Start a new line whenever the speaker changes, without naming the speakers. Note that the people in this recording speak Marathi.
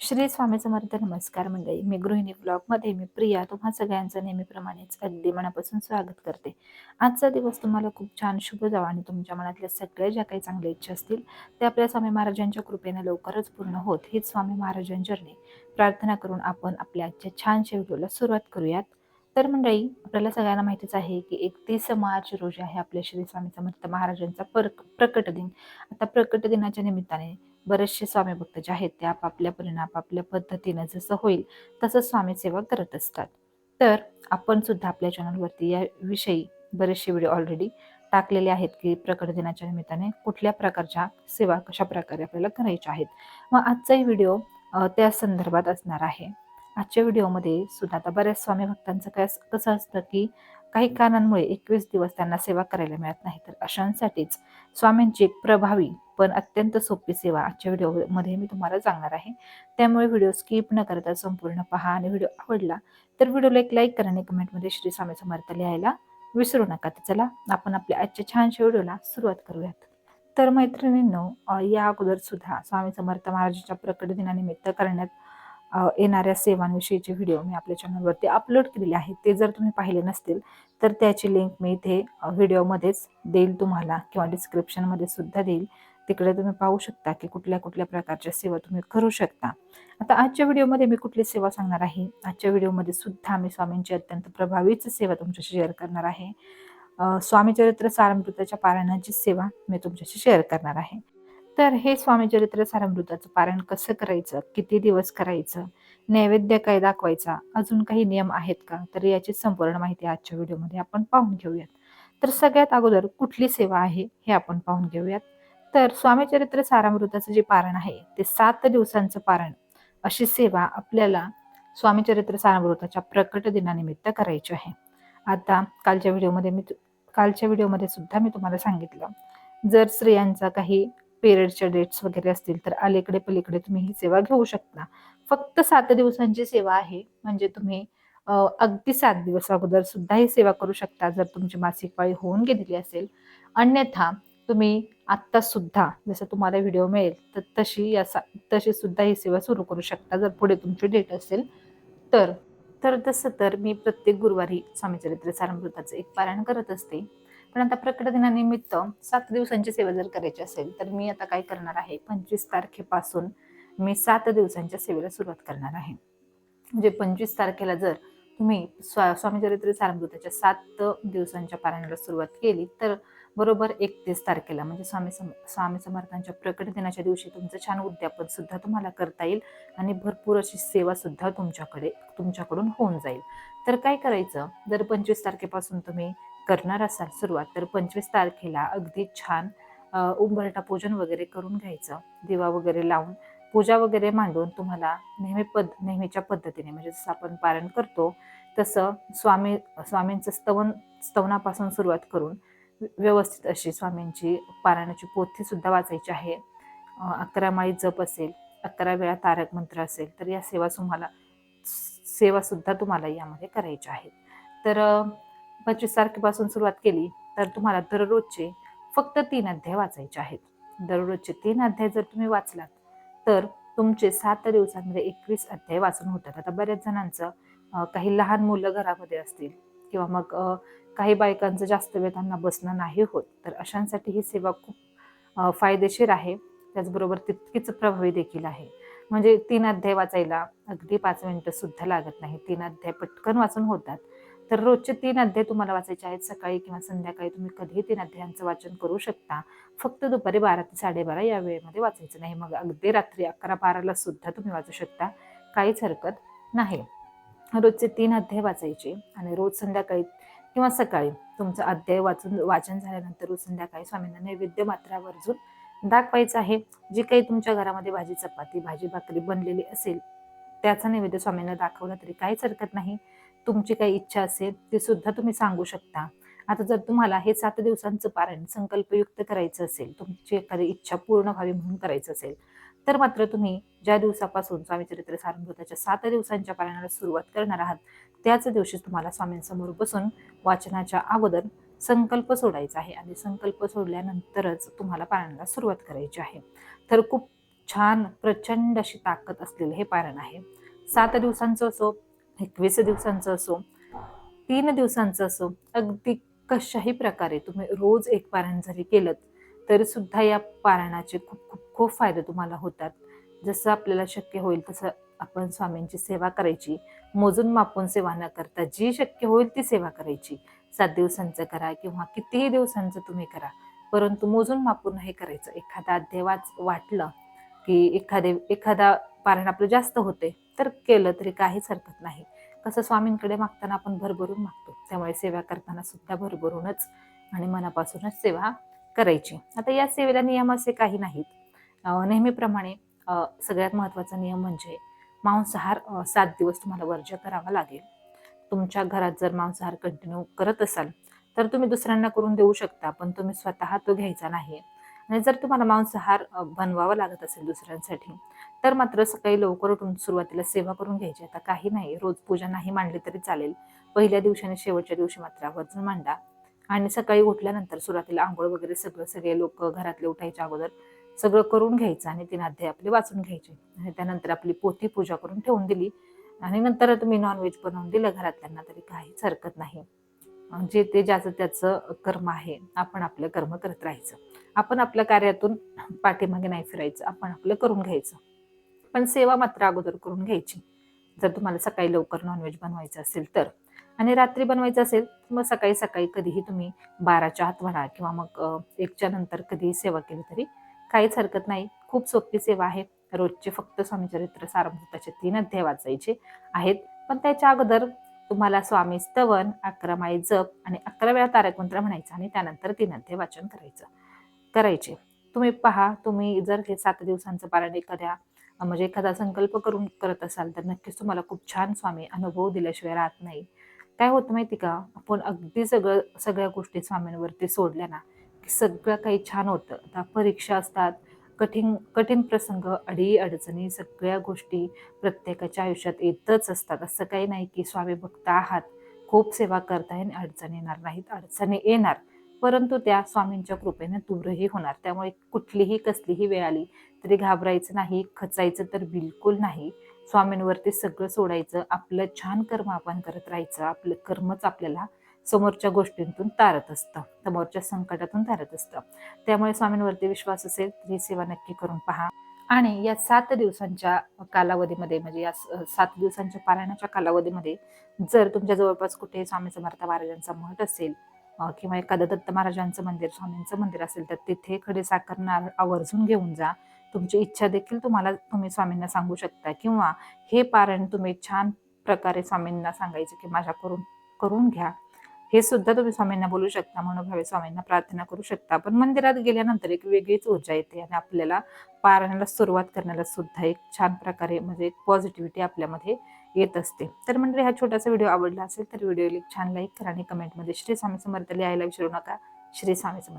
श्री स्वामी समर्थ नमस्कार मंडळी. मी गृहिणी ब्लॉगमध्ये मी प्रिया. तुम्हा सगळ्यांचं नेहमीप्रमाणेच अगदी मनापासून स्वागत करते. आजचा दिवस तुम्हाला खूप छान शुभ जावा आणि तुमच्या मनातल्या सगळ्या ज्या काही चांगल्या इच्छा असतील त्या आपल्या स्वामी महाराजांच्या कृपेने लवकरच पूर्ण होत. हीच स्वामी महाराजांचरणी प्रार्थना करून आपण आपल्या आजच्या छानशा व्हिडिओला सुरुवात करूयात. तर मंडळी आपल्याला सगळ्यांना माहितीच आहे की एकतीस मार्च रोजी आहे आपल्या श्री स्वामी समर्थ महाराजांचा प्रकट दिन. आता प्रकट दिनाच्या निमित्ताने बरेचसे स्वामी भक्त जे आहेत ते आपापल्या परीने आपापल्या पद्धतीनं जसं होईल तसं स्वामी सेवा करत असतात. तर आपण सुद्धा आपल्या चॅनलवरती याविषयी बरेचसे व्हिडिओ ऑलरेडी टाकलेले आहेत की प्रकट दिनाच्या निमित्ताने कुठल्या प्रकारच्या सेवा कशा प्रकारे आपल्याला करायच्या आहेत. मग आजचाही व्हिडिओ त्या संदर्भात असणार आहे. आजच्या व्हिडिओमध्ये सुद्धा आता बऱ्याच स्वामी भक्तांचं काय कसं असतं की काही कारणांमुळे एकवीस दिवस त्यांना सेवा करायला मिळत नाही. तर अशांसाठीच स्वामींची एक प्रभावी पण अत्यंत सोपी सेवा आजच्या व्हिडिओमध्ये मी तुम्हाला सांगणार आहे. त्यामुळे व्हिडिओ स्किप न करता संपूर्ण पहा आणि व्हिडिओ आवडला तर व्हिडिओला एक लाईक करा आणि कमेंटमध्ये श्री स्वामी समर्थ लिहायला विसरू नका. तर चला आपण आपल्या आजच्या छानशा व्हिडिओला सुरुवात करूयात. तर मैत्रिणींनो या अगोदर सुद्धा स्वामी समर्थ महाराजांच्या प्रकट दिनानिमित्त करण्यात येणाऱ्या सेवांविषयीचे व्हिडिओ मी आपल्या चॅनलवरती अपलोड केलेले आहेत. ते जर तुम्ही पाहिले नसतील तर त्याची लिंक मी इथे व्हिडिओमध्येच देईल तुम्हाला किंवा डिस्क्रिप्शनमध्ये सुद्धा देईल. तिकडे तुम्ही पाहू शकता की कुठल्या कुठल्या प्रकारच्या सेवा तुम्ही करू शकता. आता आजच्या व्हिडिओमध्ये मी कुठली सेवा सांगणार आहे? आजच्या व्हिडिओमध्ये सुद्धा मी स्वामींची अत्यंत प्रभावीच सेवा तुमच्याशी शेअर करणार आहे. स्वामी चरित्र पारायणाची सेवा मी तुमच्याशी शेअर करणार आहे. तर हे स्वामी चरित्र सारामृताचं पारण कसं करायचं? किती दिवस करायचं? नैवेद्य काय दाखवायचा? अजून काही नियम आहेत का? तर याची संपूर्ण माहिती आजच्या व्हिडिओमध्ये आपण पाहून घेऊयात. तर सगळ्यात अगोदर कुठली सेवा आहे हे आपण पाहून घेऊयात. तर स्वामी चरित्र सारामृताचं जे पारण आहे ते सात दिवसांचं पारण अशी सेवा आपल्याला स्वामी चरित्र सारामृताच्या प्रकट दिनानिमित्त करायची आहे. आता कालच्या व्हिडिओमध्ये मी कालच्या व्हिडिओमध्ये सुद्धा मी तुम्हाला सांगितलं. जर स्त्रियांचा काही पिरियडच्या डेट्स वगैरे असतील तर अलीकडे पलीकडे तुम्ही ही सेवा घेऊ शकता. फक्त सात दिवसांची सेवा आहे. म्हणजे तुम्ही अगदी सात दिवस अगोदर सुद्धा ही सेवा करू शकता जर तुमची मासिक पाळी होऊन गेलेली असेल. अन्यथा तुम्ही आत्ता सुद्धा जसं तुम्हाला व्हिडिओ मिळेल तर तशी या तशी सुद्धा ही सेवा सुरू करू शकता जर पुढे तुमची डेट असेल. तर तर तसं तर मी प्रत्येक गुरुवारी स्वामी चरित्र सारामृताचं एक पारायण करत असते. पण आता प्रकट दिनानिमित्त सात दिवसांची सेवा जर करायची असेल तर मी आता काय करणार आहे? पंचवीस तारखेपासून मी सात दिवसांच्या सेवेला सुरुवात करणार आहे. म्हणजे पंचवीस तारखेला जर तुम्ही स्वा स्वामी चरित्र सारामृताच्या सात दिवसांच्या पारायणाला सुरुवात केली तर बरोबर एकतीस तारखेला म्हणजे स्वामी सम स्वामी समर्थांच्या प्रकट दिनाच्या दिवशी तुमचं छान उद्यापन सुद्धा तुम्हाला करता येईल आणि भरपूर अशी सेवा सुद्धा तुमच्याकडे तुमच्याकडून होऊन जाईल. तर काय करायचं? जर पंचवीस तारखेपासून तुम्ही करणार असाल सुरुवात तर पंचवीस तारखेला अगदी छान उंबरटा पूजन वगैरे करून घ्यायचं. दिवा वगैरे लावून पूजा वगैरे मांडून तुम्हाला नेहमी पद नेहमीच्या पद्धतीने म्हणजे जसं आपण पारण करतो तसं स्वामी स्वामींचं स्तवन स्तवनापासून सुरुवात करून व्यवस्थित अशी स्वामींची पारायणाची पोथी सुद्धा वाचायची आहे. अकरा माळी जप असेल अकरा वेळा तारक मंत्र असेल तर या सेवा तुम्हाला सेवा सुद्धा तुम्हाला यामध्ये करायच्या आहेत. तर पंचवीस तारखेपासून सुरुवात केली तर तुम्हाला दररोजचे फक्त तीन अध्याय वाचायचे आहेत. दररोजचे तीन अध्याय जर तुम्ही वाचलात तर तुमचे सात दिवसांमध्ये एकवीस अध्याय वाचून होतात. आता बऱ्याच जणांचं काही लहान मुलं घरामध्ये असतील किंवा मग काही बायकांचं जास्त वेळ त्यांना बसणं नाही होत तर अशांसाठी ही सेवा खूप फायदेशीर आहे. त्याचबरोबर तितकीच प्रभावी देखील आहे. म्हणजे तीन अध्याय वाचायला अगदी पाच मिनिटं सुद्धा लागत नाही. तीन अध्याय पटकन वाचून होतात. तर रोजचे तीन अध्याय तुम्हाला वाचायचे आहेत. सकाळी किंवा संध्याकाळी तुम्ही कधीही तीन अध्यायांचं वाचन करू शकता. फक्त दुपारी बारा ते साडेबारा या वेळेमध्ये वाचायचं नाही. मग अगदी रात्री अकरा बाराला सुद्धा तुम्ही वाचू शकता. काहीच हरकत नाही. रोजचे तीन अध्याय वाचायचे आणि रोज संध्याकाळी किंवा सकाळी तुमचं अध्याय वाचून वाचन झाल्यानंतर रोज संध्याकाळी स्वामींना नैवेद्य मात्रा वर्जून दाखवायचं आहे. जी काही तुमच्या घरामध्ये भाजी चपाती भाजी भाकरी बनलेली असेल त्याचा नैवेद्य स्वामींना दाखवला तरी काहीच हरकत नाही. तुमची काही इच्छा असेल ती सुद्धा तुम्ही सांगू शकता. आता जर तुम्हाला हे सात दिवसांचं पारायण संकल्पयुक्त करायचं असेल तुमची एखादी इच्छा पूर्ण व्हावी म्हणून करायचं असेल तर मात्र तुम्ही ज्या दिवसापासून स्वामी चरित्र सारंभूताच्या सात दिवसांच्या पारायणाला सुरुवात करणार आहात त्याच दिवशी तुम्हाला स्वामींसमोर बसून वाचनाच्या अगोदर संकल्प सोडायचा आहे आणि संकल्प सोडल्यानंतरच तुम्हाला पारायणाला सुरुवात करायची आहे. तर खूप छान प्रचंड अशी ताकद असलेलं हे पारण आहे. सात दिवसांचं असो एकवीस दिवसांचं असो तीन दिवसांचं असो अगदी कशाही प्रकारे तुम्ही रोज एक पारायण जरी केलं तरी सुद्धा या पारायणाचे खूप खूप खूप फायदे तुम्हाला होतात. जसं आपल्याला शक्य होईल तसं आपण स्वामींची सेवा करायची. मोजून मापून सेवा न करता जी शक्य होईल ती सेवा करायची. सात दिवसांचं करा किंवा कितीही दिवसांचं तुम्ही करा परंतु मोजून मापून हे करायचं. एखादा अध्याय वाच वाटलं की एखादे एखादा पारण आपलं जास्त होते तर केलं तरी काहीच हरकत नाही. कसं स्वामींकडे मागताना आपण भरभरून मागतो त्यामुळे सेवा करताना सुद्धा भरभरूनच आणि मनापासूनच सेवा करायची. आता या सेवेला नियम असे काही नाहीत. नेहमीप्रमाणे सगळ्यात महत्त्वाचा नियम म्हणजे मांसाहार सात दिवस तुम्हाला वर्ज्य करावा लागेल. तुमच्या घरात जर मांसाहार कंटिन्यू करत असाल तर तुम्ही दुसऱ्यांना करून देऊ शकता पण तुम्ही स्वतः तो घ्यायचा नाही. आणि जर तुम्हाला मांसाहार बनवावा लागत असेल दुसऱ्यांसाठी तर मात्र सकाळी लवकर उठून सुरुवातीला सेवा करून घ्यायची. आता काही नाही रोज पूजा नाही मांडली तरी चालेल. पहिल्या दिवशी आणि शेवटच्या दिवशी मात्र आवर्जून मांडा. आणि सकाळी उठल्यानंतर सुरुवातीला आंघोळ वगैरे सगळं सगळे लोक घरातले उठायच्या अगोदर सगळं करून घ्यायचं आणि तीन अध्याय आपले वाचून घ्यायचे. आणि त्यानंतर आपली पोथी पूजा करून ठेवून दिली. आणि नंतर तुम्ही नॉनव्हेज बनवून दिलं घरातल्यांना तरी काहीच हरकत नाही. जे ते ज्याचं त्याचं कर्म आहे आपण आपलं कर्म करत राहायचं. आपण आपल्या कार्यातून पाठीमागे नाही फिरायचं आपण आपलं करून घ्यायचं. पण सेवा मात्र अगोदर करून घ्यायची. जर तुम्हाला सकाळी लवकर नॉनव्हेज बनवायचं असेल तर आणि रात्री बनवायचं असेल तर मग सकाळी सकाळी कधीही तुम्ही बाराच्या आत म्हणा किंवा मग एकच्या नंतर कधीही सेवा केली तरी काहीच हरकत नाही. खूप सोपी सेवा आहे. रोजचे फक्त स्वामीचरित्र सारमृताचे तीन अध्याय वाचायचे आहेत. पण त्याच्या अगोदर तुम्हाला स्वामी स्तवन अकरा माई जप आणि अकरा वेळा तारक मंत्र म्हणायचं आणि त्यानंतर तीन अध्याय वाचन करायचं करायचे. तुम्ही पहा तुम्ही जर हे सात दिवसांचं पारण एखाद्या म्हणजे एखादा संकल्प करून करत असाल तर नक्कीच तुम्हाला खूप छान स्वामी अनुभव दिल्याशिवाय राहत नाही. काय होतं माहिती का? आपण अगदी सगळं सगळ्या गोष्टी स्वामींवरती सोडल्या ना की सगळं काही छान होतं. आता परीक्षा असतात कठीण कठीण प्रसंग अडी अडचणी सगळ्या गोष्टी प्रत्येकाच्या आयुष्यात येतच असतात. असं काही नाही की स्वामी भक्त आहात खूप सेवा करताय आणि अडचणी येणार नाहीत. अडचणी येणार परंतु त्या स्वामींच्या कृपेने दूरही होणार. त्यामुळे कुठलीही कसलीही वेळ आली तरी घाबरायचं नाही खचायचं तर बिलकुल नाही. स्वामींवरती सगळं सोडायचं आपलं छान कर्म आपण करत राहायचं आपलं कर्मच आपल्याला समोरच्या गोष्टींतून तारत असतं समोरच्या संकटातून तारत असतं. त्यामुळे स्वामींवरती विश्वास असेल तर ही सेवा नक्की करून पहा. आणि या सात दिवसांच्या कालावधीमध्ये म्हणजे या सात दिवसांच्या पारायणाच्या कालावधीमध्ये जर तुमच्या जवळपास कुठे स्वामी समर्थ महाराजांचा मठ असेल किंवा एखादं दत्त महाराजांचं मंदिर स्वामींचं मंदिर असेल तर तिथे खडे साखर आवर्जून घेऊन जा. तुमची इच्छा देखील तुम्हाला तुम्ही स्वामींना सांगू शकता. किंवा हे पारण तुम्ही छान प्रकारे स्वामींना सांगायचं की माझ्या करून करून घ्या. हे सुद्धा तुम्ही स्वामींना बोलू शकता मनोभावे स्वामींना प्रार्थना करू शकता. पण मंदिरात गेल्यानंतर एक वेगळीच ऊर्जा येते आणि आपल्याला पारायणाला सुरुवात करण्याला सुद्धा एक छान प्रकारे म्हणजे एक पॉझिटिव्हिटी आपल्यामध्ये येत असते. तर म्हणजे हा छोटासा व्हिडिओ आवडला असेल तर व्हिडिओ एक छान लाईक करा आणि कमेंटमध्ये श्री स्वामी समर्थ लिहायला विसरू नका. श्री स्वामी समर्थ.